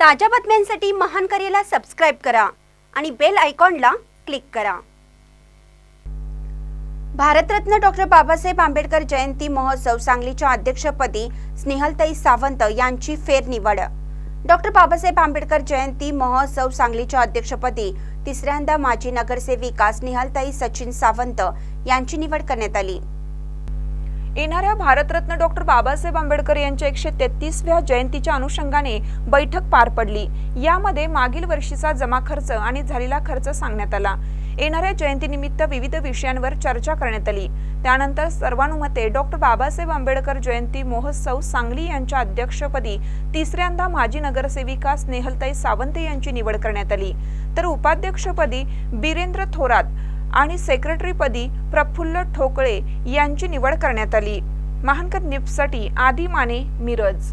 ताज्या बातम्यांसाठी महान करेला सबस्क्राईब करा आणि बेल आयकॉनला क्लिक करा. भारतरत्न डॉक्टर बाबासाहेब आंबेडकर जयंती महोत्सव सांगलीच्या अध्यक्षपदी स्नेहलताई सावंत यांची फेरनिवड. डॉक्टर बाबासाहेब आंबेडकर जयंती महोत्सव सांगलीच्या अध्यक्षपदी तिसऱ्यांदा माजी नगरसेविका स्नेहलताई सचिन सावंत यांची निवड करण्यात आली. येणाऱ्या भारतरत्न डॉक्टर बाबासाहेब आंबेडकर यांच्या एकशे तेहतीसव्या जयंतीच्या अनुषंगाने बैठक पार पडली. यामध्ये मागील वर्षीचा जमा खर्च आणि झालेला खर्च सांगण्यात आला. येणाऱ्या जयंतीनिमित्त विविध विषयांवर चर्चा करण्यात आली. त्यानंतर सर्वानुमते डॉक्टर बाबासाहेब आंबेडकर जयंती महोत्सव सांगली यांच्या अध्यक्षपदी तिसऱ्यांदा माजी नगरसेविका स्नेहलताई सावंत यांची निवड करण्यात आली. तर उपाध्यक्षपदी बिरेंद्र थोरात आणि सेक्रेटरीपदी प्रफुल्ल ठोकळे यांची निवड करण्यात आली. महानकर निप्ससाठी आदी माने मिरज.